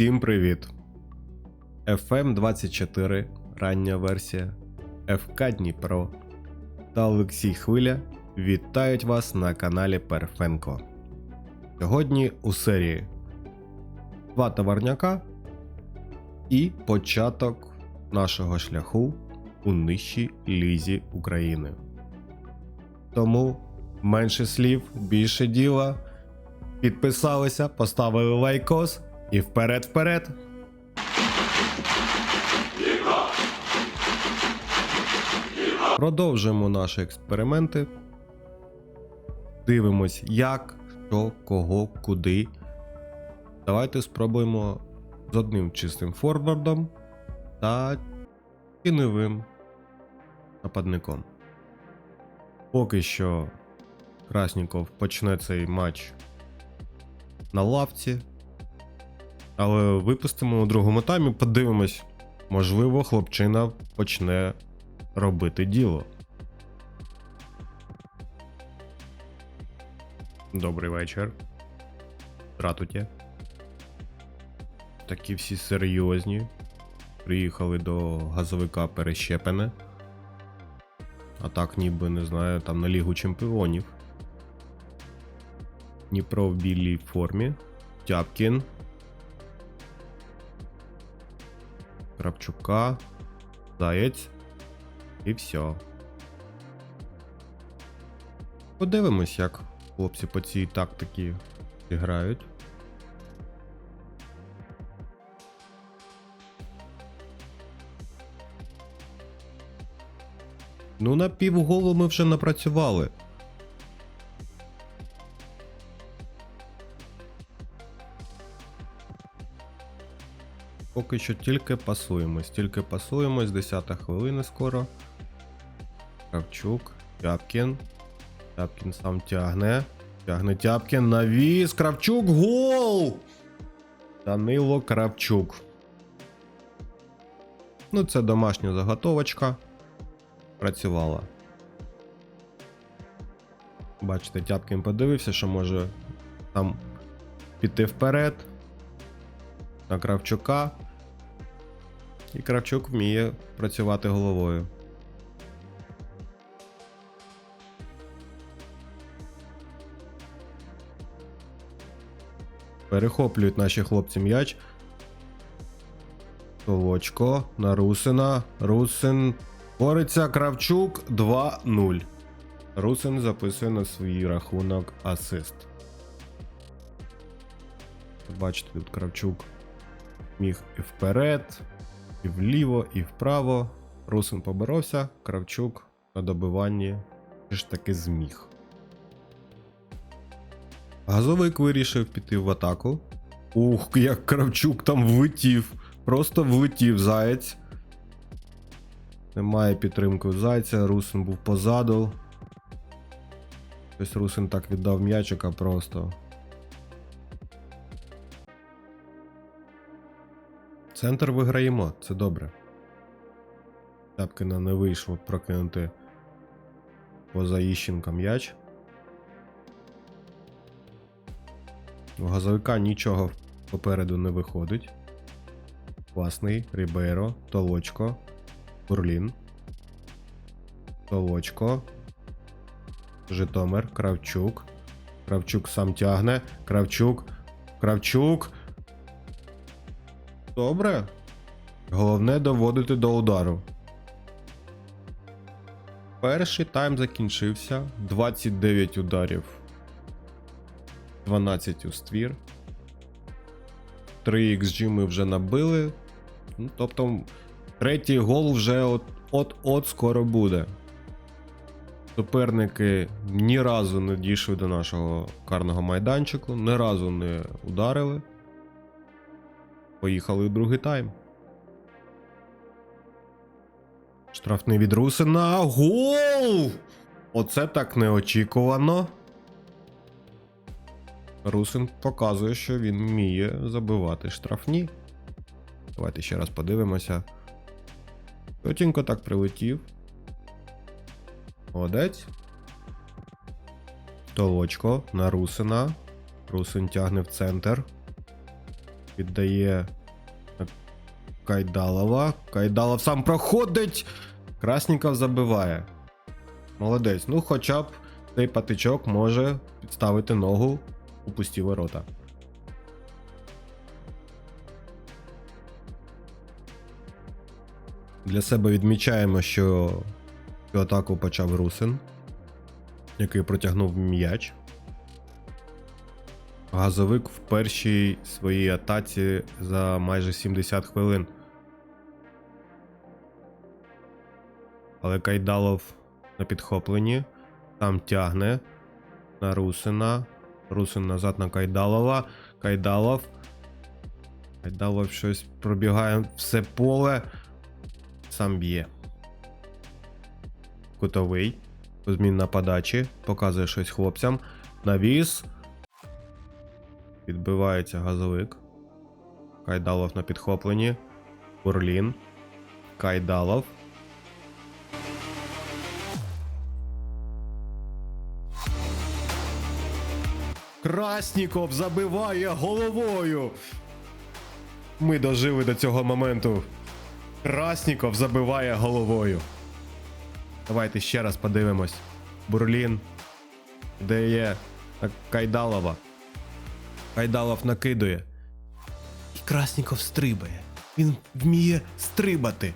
Всім привіт! FM24 рання версія, FK Дніпро та Олексій Хвиля вітають вас на каналі Перфенко. Сьогодні у серії Два товарняка і початок нашого шляху у нижчій лізі України. Тому менше слів, більше діла. Підписалися, поставили лайкос і вперед вперед. Продовжуємо наші експерименти. Дивимось, як, що, кого, куди. Давайте спробуємо з одним чистим форвардом та тіньовим нападником. Поки що Красніков почне цей матч на лавці. Але випустимо у другому таймі, подивимось, можливо, хлопчина почне робити діло. Добрий вечір. Здратуйте. Такі всі серйозні. Приїхали до газовика Перещепене. А так, ніби не знаю, там на Лігу Чемпіонів. Дніпро в білій формі. Тяпкін. Крапчука. Заєць. І все. Подивимось, як хлопці по цій тактиці грають. Ну, на півголу ми вже напрацювали. Поки що тільки пасуємось, тільки пасуємось, 10 хвилина скоро. Кравчук, Тяпкін. Тяпкін сам тягне. Тягне Тяпкін, навіс, Кравчук, гол! Данило Кравчук. Ну, це домашня заготовочка. Працювала. Бачите, Тяпкін подивився, що може там піти вперед на Кравчука. І Кравчук вміє працювати головою. Перехоплюють наші хлопці м'яч. Толочко на Русина. Русин бореться Кравчук 2-0. Русин записує на свій рахунок асист. Бачите, тут Кравчук міг і вперед, і вліво, і вправо. Русин поборовся, Кравчук на добиванні ж таки зміг. Газовик вирішив піти в атаку. Ух, як Кравчук там влетів. Просто влетів заєць. Немає підтримки зайця, Русин був позаду. Ось Русин так віддав м'ячика просто. Центр виграємо, це добре. Тапкина не вийшло прокинути поза Іщенка м'яч. У газовика нічого попереду не виходить. Класний, Рібейро, Толочко, Бурлін. Толочко. Житомир, Кравчук. Кравчук сам тягне. Кравчук. Кравчук. Добре. Головне доводити до удару. Перший тайм закінчився. 29 ударів. 12 у ствір. 3 XG ми вже набили. Ну, тобто, третій гол вже от- от-от скоро буде. Суперники ні разу не дійшли до нашого карного майданчику, ні разу не ударили. Поїхали в другий тайм. Штрафний від Русина. Гол! Оце так неочікувано. Русин показує, що він вміє забивати штрафні. Давайте ще раз подивимося. Чотенько так прилетів. Молодець. Толочко на Русина. Русин тягне в центр. Віддає Кайдалова. Кайдалов сам проходить. Красніков забиває. Молодець. Ну, хоча б цей патичок може підставити ногу у пусті ворота. Для себе відмічаємо, що цю атаку почав Русин, який протягнув м'яч. Газовик в першій своїй атаці за майже 70 хвилин. Але Кайдалов на підхопленні. Там тягне на Русина. Русин назад на Кайдалова. Кайдалов. Кайдалов щось пробігає все поле. Сам б'є. Кутовий. Змінна подачі. Показує щось хлопцям. Навіс. Відбивається газовик. Кайдалов на підхопленні. Бурлін. Кайдалов. Красніков забиває головою. Ми дожили до цього моменту. Красніков забиває головою. Давайте ще раз подивимось. Бурлін. Де є Кайдалова. Кайдалов накидує. І Красніков стрибає. Він вміє стрибати.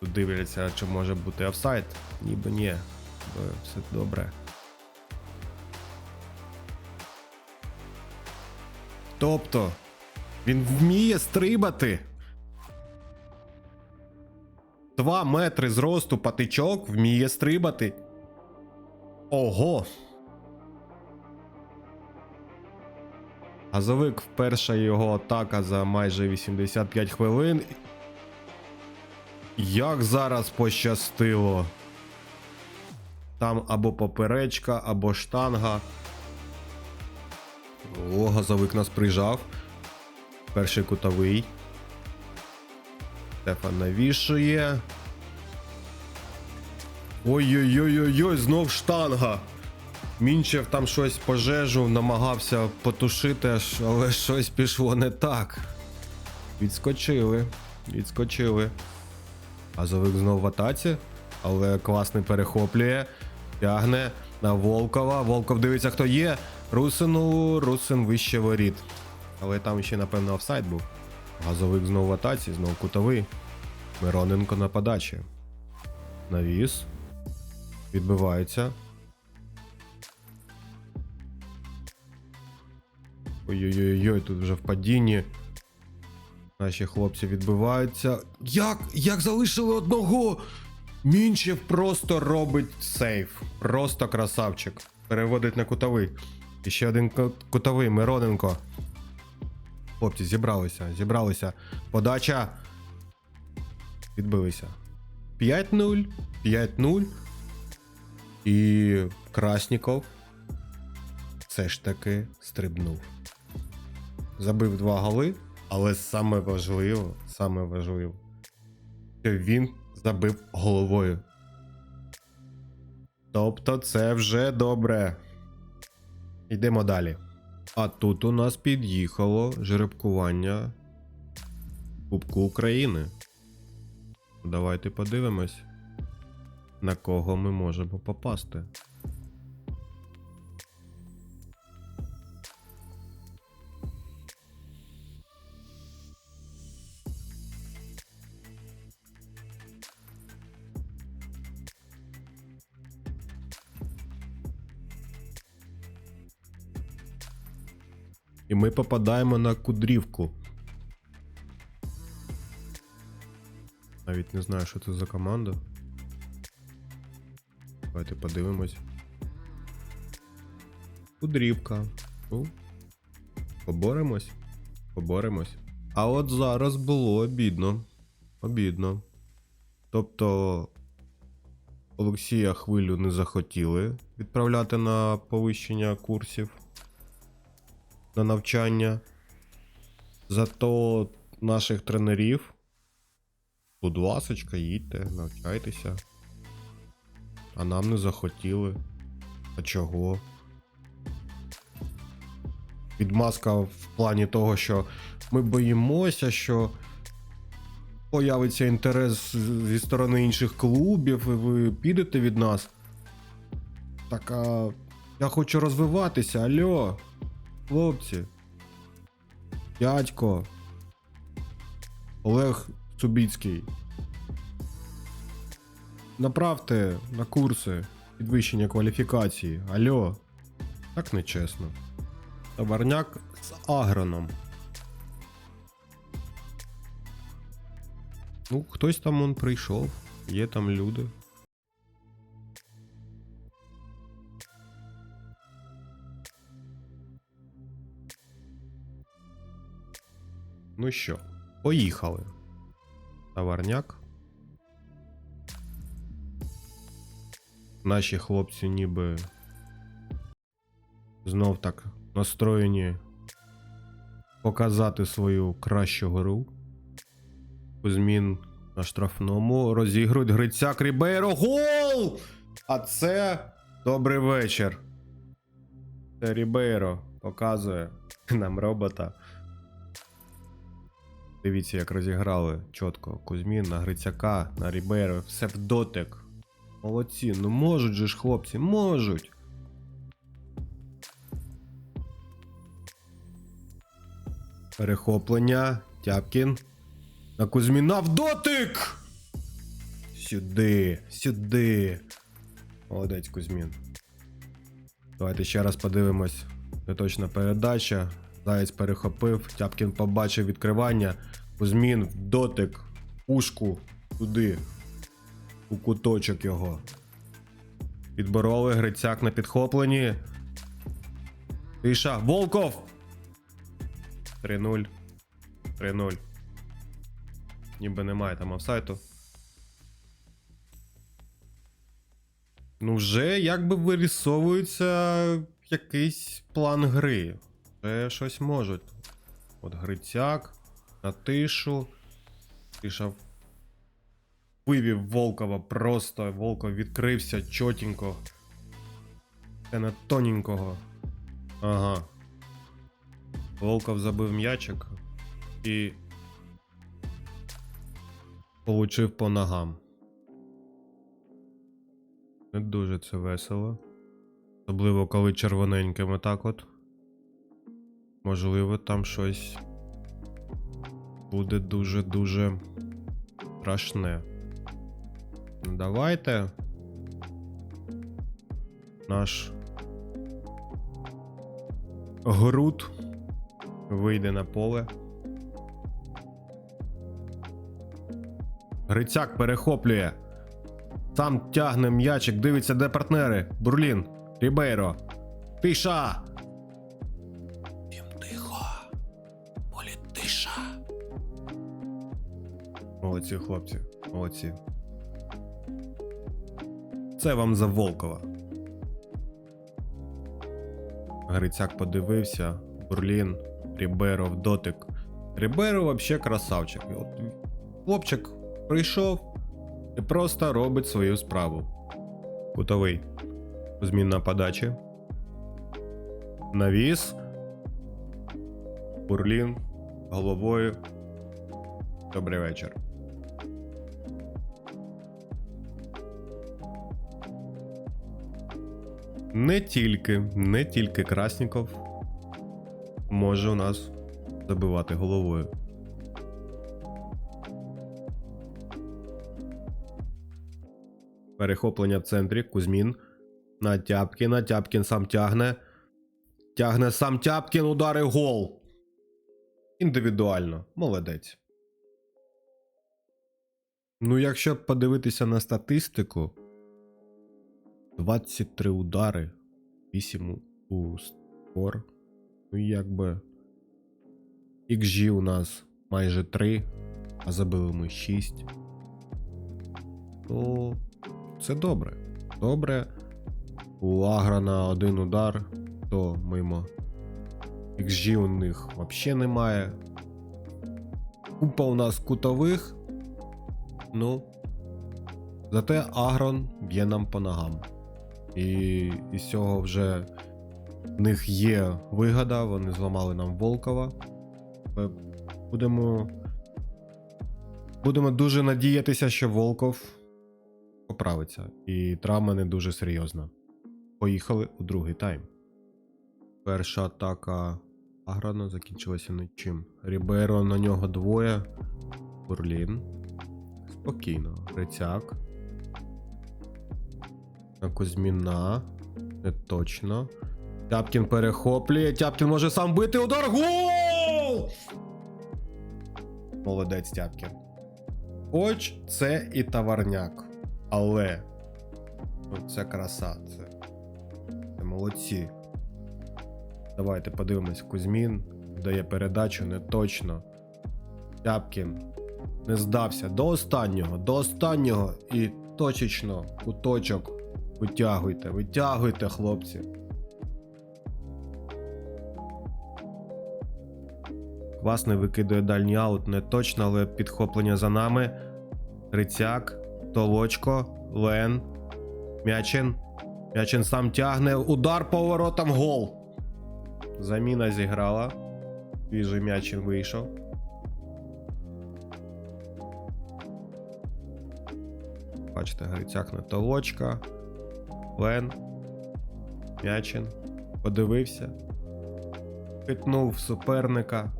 Тут дивляться, чи може бути офсайд. Ніби ні. Бо Все добре. Тобто, він вміє стрибати. Два метри зросту патичок вміє стрибати. Ого. Газовик вперша його атака за майже 85 хвилин. Як зараз пощастило. Там або поперечка, або штанга. О, газовик нас прижав. Перший кутовий. Стефан навішує. Ой-ой-ой-ой, знов штанга. Мінчев там щось пожежу, намагався потушити, але щось пішло не так. Відскочили. Відскочили. Газовик знов в атаці, але класний перехоплює. Тягне на Волкова. Волков дивиться, хто є. Русину, Русин вище воріт. Але там ще, напевно, офсайд був. Газовик знов в атаці, знов кутовий. Мироненко на подачі. Навіс. Відбивається. Ой-ой-ой, тут вже в падінні. Наші хлопці відбиваються. Як? Як залишили одного? Мінчев просто робить сейф. Просто красавчик. Переводить на кутовий. І ще один кутовий Мироненко. Хлопці, зібралися, зібралися. Подача. Відбилися. 5-0. 5-0. І Красніков все ж таки стрибнув. Забив два голи, але саме важливо, саме важливо, що він забив головою. Тобто це вже добре. Йдемо далі. А тут у нас під'їхало жеребкування Кубку України. Давайте подивимось, на кого ми можемо попасти. Ми попадаємо на кудрівку. Навіть не знаю, що це за команда. Давайте подивимось. Кудрівка. Ну, поборемось. Поборемось. А от зараз було обідно. Обідно. Тобто. Олексія хвилю не захотіли відправляти на повищення курсів на навчання. Зато наших тренерів. Будь ласочка, їдьте, навчайтеся. А нам не захотіли. А чого? відмазка в плані того, що ми боїмося, що появиться інтерес зі сторони інших клубів, і ви підете від нас. Так а я хочу розвиватися, альо, хлопці. Дядько. Олег Цубіцький. Направте на курси підвищення кваліфікації. Альо. Так нечесно. Товарняк з агроном. Ну, хтось там он прийшов, є там люди. Ну що, поїхали. Товарняк. Наші хлопці ніби знов так настроєні показати свою кращу гру. Кузьмін на штрафному розігрують Грицяк Рібейро. Гол! А це добрий вечір. Це Рібейро показує нам робота. Дивіться, як розіграли чітко. Кузьмін на Грицяка, на Рібейро. Все в дотик. Молодці, ну можуть же ж хлопці, можуть. Перехоплення. Тяпкін. На Кузьміна в дотик! Сюди, сюди. Молодець Кузьмін. Давайте ще раз подивимось. Неточна передача. Заєць перехопив. Тяпкін побачив відкривання. Кузьмін в дотик. Пушку туди. У куточок його. Підбороли Грицяк на підхопленні. Тиша. Волков! 3-0. 3-0. Ніби немає там офсайту. Ну, вже якби вирісовується якийсь план гри. Вже щось можуть. От Грицяк, на тишу. Тиша вивів Волкова просто. Волков відкрився чотенько. Це на тоненького. Ага. Волков забив м'ячик і получив по ногам. Не дуже це весело. Особливо, коли червоненьким отак от. Можливо, там щось буде дуже-дуже страшне. Ну, Давайте. Наш Груд вийде на поле. Грицяк перехоплює. Сам тягне м'ячик, дивиться, де партнери. Бурлін, Рібейро. Тиша! Тиша. Молодці, хлопці. Молодці. Це вам за Волкова. Грицяк подивився. Бурлін, Ріберо дотик. Ріберо вообще красавчик. От хлопчик прийшов і просто робить свою справу. Кутовий. Змінна подачі. Навіс. Бурлін. Головою. Добрий вечір. Не тільки, не тільки Красніков може у нас забивати головою. Перехоплення в центрі. Кузьмін. На Тяпкіна. Тяпкін сам тягне. Тягне сам Тяпкін. Удари гол. Індивідуально. Молодець. Ну, якщо подивитися на статистику, 23 удари, 8 у спор. Ну, якби. XG у нас майже 3, а забили ми 6. Ну, це добре. Добре. У Аграна один удар, то мимо. XG у них взагалі немає. Купа у нас кутових. Ну. Зате Агрон б'є нам по ногам. І із цього вже В них є вигода, вони зламали нам Волкова. Е, Будемо. Будемо дуже надіятися, що Волков поправиться. І травма не дуже серйозна. Поїхали у другий тайм. Перша атака Аграна закінчилася нічим. Ріберо на нього двоє. Бурлін. Спокійно. Грицяк. На Кузьміна. Не точно. Тяпкін перехоплює. Тяпкін може сам бити удар. Гол! Молодець Тяпкін. Хоч це і товарняк. Але. Це краса. Це, це молодці. Давайте подивимось. Кузьмін дає передачу не точно. Тяпкін не здався до останнього, до останнього і точечно куточок витягуйте, витягуйте, хлопці. Квасний викидує дальній аут, не точно, але підхоплення за нами. Рицяк, Толочко, Лен, Мячин. Мячин сам тягне. Удар поворотом гол. Заміна зіграла. Свіжий Мячин вийшов. Бачите, Грицяк на Толочка. Лен. Мячин. Подивився. Хитнув суперника.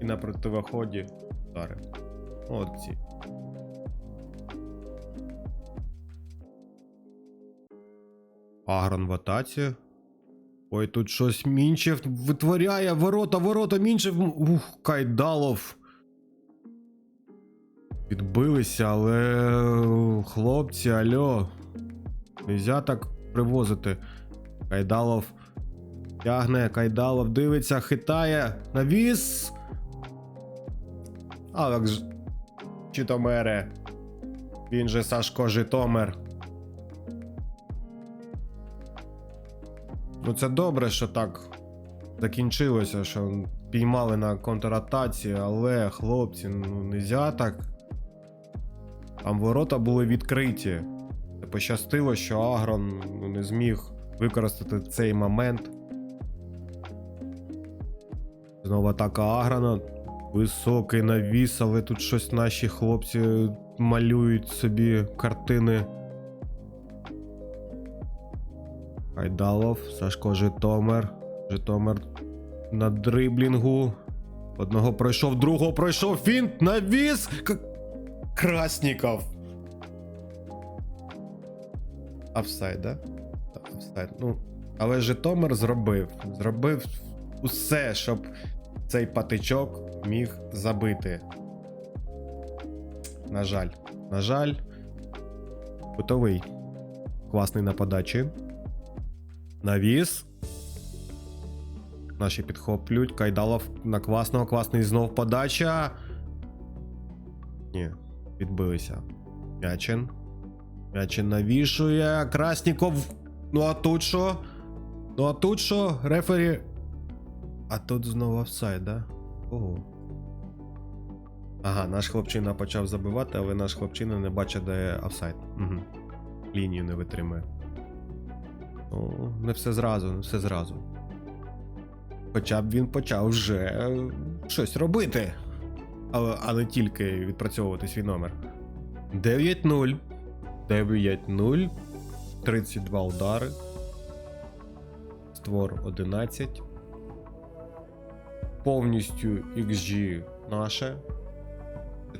І на противоході ударив. Молодці. Агрон в атаці. Ой, тут щось Мінчев витворяє. Ворота, ворота, Мінчев. Ух, Кайдалов. Підбилися, але хлопці, альо. Нельзя так привозити. Кайдалов тягне, Кайдалов дивиться, хитає. Навіс. Алекс Житомире. Він же Сашко Житомир. Ну, це добре, що так закінчилося, що піймали на контратаці, але хлопці, ну нельзя так. Там ворота були відкриті. Це пощастило, що Агрон ну, не зміг використати цей момент. Знову атака Агрона. Високий навіс, але тут щось наші хлопці малюють собі картини. Хайдалов, Сашко Житомир. Житомир на дриблінгу. Одного пройшов, другого пройшов. Фінт, навіс. К... Красніков. Офсайд, да? Так, Офсайд. Ну, але Житомир зробив. Зробив усе, щоб цей патичок міг забити. На жаль. На жаль. Готовий. Класний на подачі. Навіс. Наші підхоплюють. Кайдалов на класного. Класний знов подача. Ні, відбилися. Мячин. Мячин навішує. Красніков. Ну а тут що? Ну а тут що? Рефері. А тут знову офсайд, да? Ого. Ага, наш хлопчина почав забивати, але наш хлопчина не бачить, де офсайд. Угу. Лінію не витримує. Ну, не все зразу, не все зразу. Хоча б він почав вже е, щось робити. А не тільки відпрацьовувати свій номер. 9-0. 9-0. 32 удари. Створ 11. Повністю XG наше.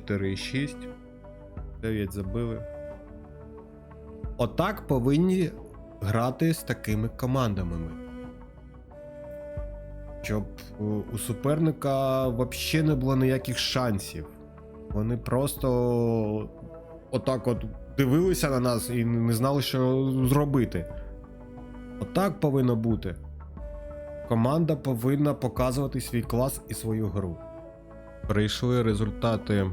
4,6. 9 забили. Отак повинні грати з такими командами. Щоб у суперника взагалі не було ніяких шансів. Вони просто отак от дивилися на нас і не знали, що зробити. Отак повинно бути. Команда повинна показувати свій клас і свою гру. Прийшли результати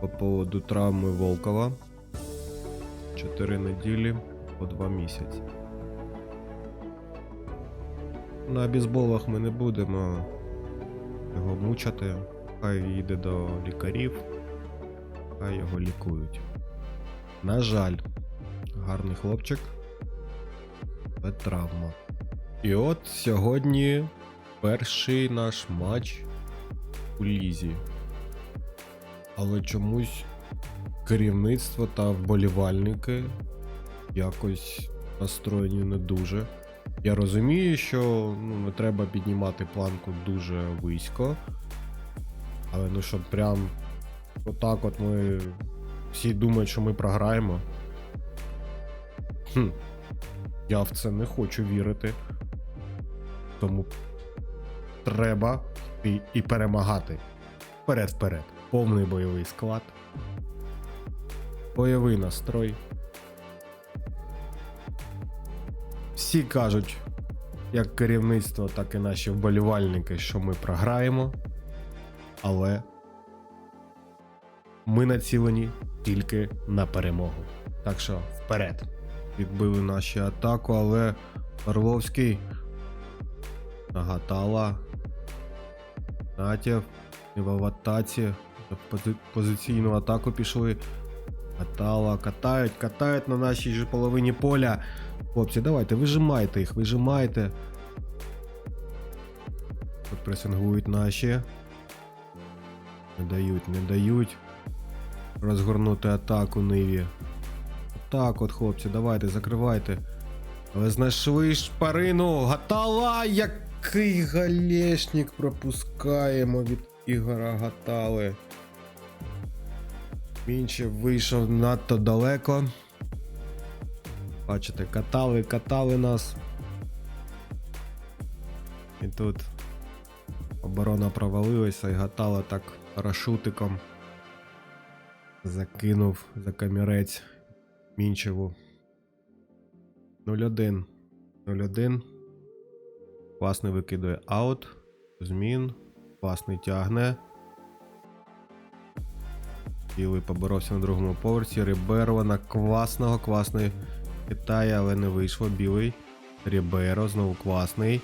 по поводу травми Волкова. 4 неділі по 2 місяці. На бейсболах ми не будемо його мучати. Хай їде до лікарів, хай його лікують. На жаль, гарний хлопчик. але травма. І от сьогодні перший наш матч у Лізі. Але чомусь керівництво та вболівальники якось настроєні не дуже. Я розумію, що ну, не треба піднімати планку дуже висько. Але ну щоб прям отак от ми всі думають, що ми програємо. Хм. Я в це не хочу вірити. Тому треба йти і перемагати. Вперед, вперед. Повний бойовий склад. Бойовий настрой. Всі кажуть, як керівництво, так і наші вболівальники, що ми програємо. Але ми націлені тільки на перемогу. Так що вперед. Відбили наші атаку, але Орловський нагатала. Натєв. І в атаці. В пози- позиційну атаку пішли. Катала, катають, катають на нашій же половині поля. Хлопці, давайте, вижимайте їх, вижимайте. Тут пресингують наші. Не дають, не дають. Розгорнути атаку Ниві. Так от, хлопці, давайте, закривайте. Але знайшли шпарину. Гатала! Який галешник пропускаємо від Ігора Гатали. Мінчев вийшов надто далеко. Бачите, катали, катали нас. І тут оборона провалилася і гатала так парашутиком. Закинув за камірець Мінчеву. 0-1. 0-1. Класний викидує аут. Змін. Класний тягне. Білий поборовся на другому поверсі. Риберо на класного, класний хитає, але не вийшло. Білий. Ріберо знову класний.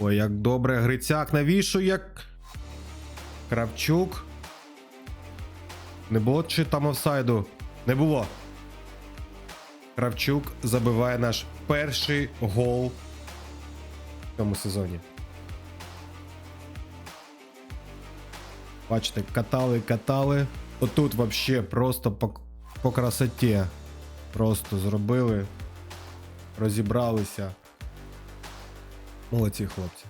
Ой, як добре. Грицяк навіщо як. Кравчук. Не було чи там офсайду? Не було. Кравчук забиває наш перший гол в цьому сезоні. Бачите, катали, катали. Отут вообще просто по, по красоті. Просто зробили. Розібралися. Молодці хлопці.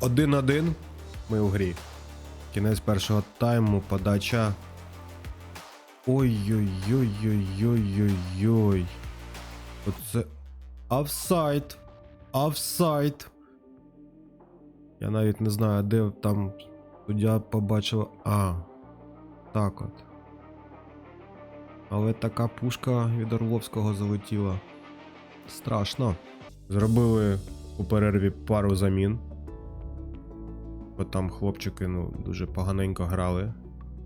Один-один. Ми у грі. Кінець першого тайму, подача. Ой-ой-ой-ой-ой-ой-ой. Оце. Офсайд. Офсайд. Я навіть не знаю, де там суддя побачив. А. Так от. Але така пушка від Орловського залетіла. Страшно. Зробили у перерві пару замін. Бо там хлопчики ну, дуже поганенько грали.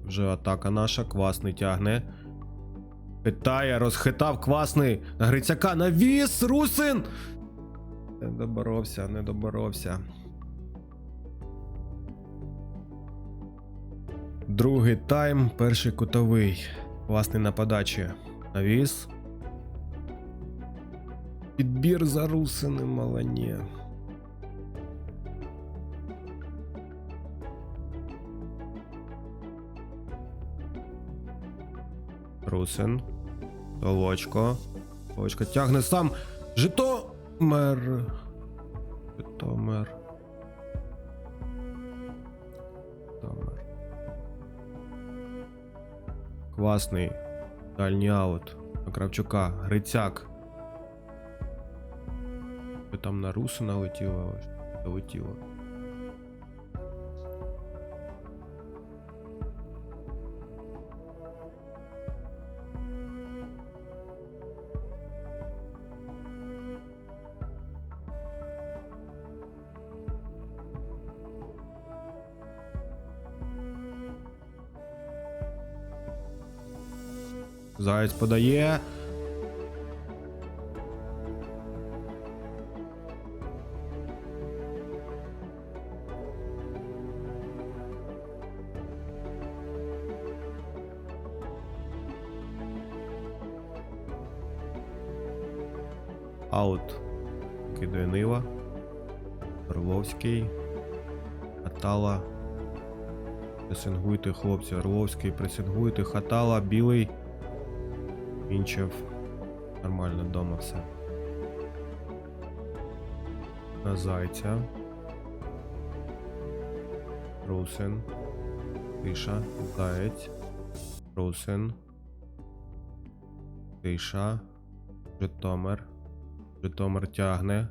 Вже атака наша, квасний тягне. Хитає, розхитав квасний. На Грицяка навіс! Русин! Не доборовся, не доборовся. Другий тайм, перший кутовий. Класний на подачі. Навіс. Підбір за русиним малані. Русин. Толочко. Толочко тягне сам. Житомир. Житомир. Житомир. Класний. Дальній аут. На Кравчука. Грицяк. Там на Русина летіло. Летіло. Заєць подає. Аут. Кидає Нива. Орловський. Хатала. Пресингуйте, хлопці. Орловський, пресингуйте. Хатала, білий. Мінчев. Нормально вдома все. На зайця. Русин. Тиша. Заєць. Русин. Тиша. Житомир. Житомир тягне.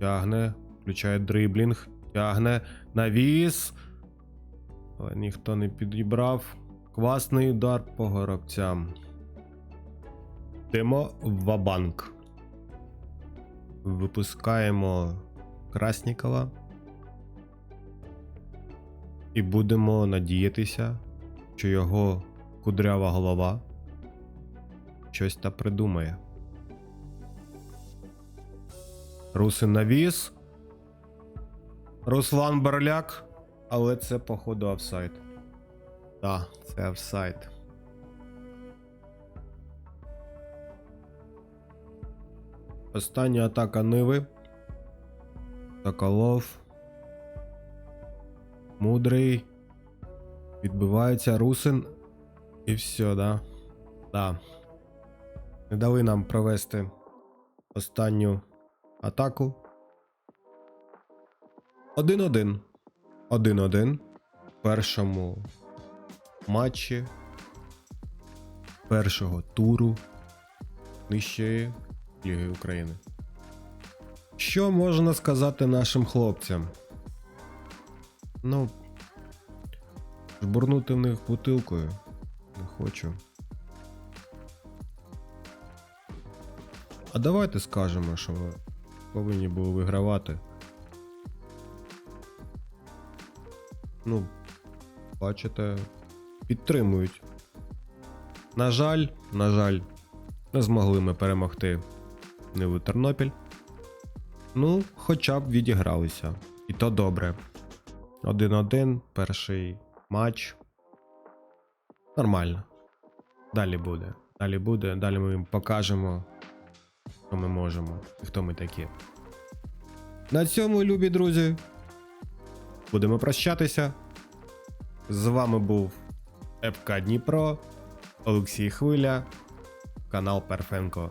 Тягне. Включає дриблінг. Тягне. Навіс. Але ніхто не підібрав. Квасний удар по горобцям. В Вабанк. Випускаємо Краснікова. І будемо надіятися, що його кудрява голова щось та придумає. Русин навіс. Руслан Барляк. Але це, походу, офсайд. Так, це офсайд. Остання атака Ниви. Соколов. Мудрий. Відбивається Русин. І все, да. Да. Не дали нам провести останню атаку. 1-1. 1-1. В першому матчі першого туру нижчої Ліги України. Що можна сказати нашим хлопцям? Ну, жбурнути в них бутилкою не хочу. А давайте скажемо, що повинні були вигравати. Ну, бачите, підтримують. На жаль, на жаль, не змогли ми перемогти Ниву Тернопіль. Ну, хоча б відігралися. І то добре. 1-1, перший матч. Нормально. Далі буде. Далі буде, далі ми їм покажемо, що ми можемо і хто ми такі. На цьому, любі друзі. Будемо прощатися. З вами був ФК Дніпро, Олексій Хвиля, канал Перфенко.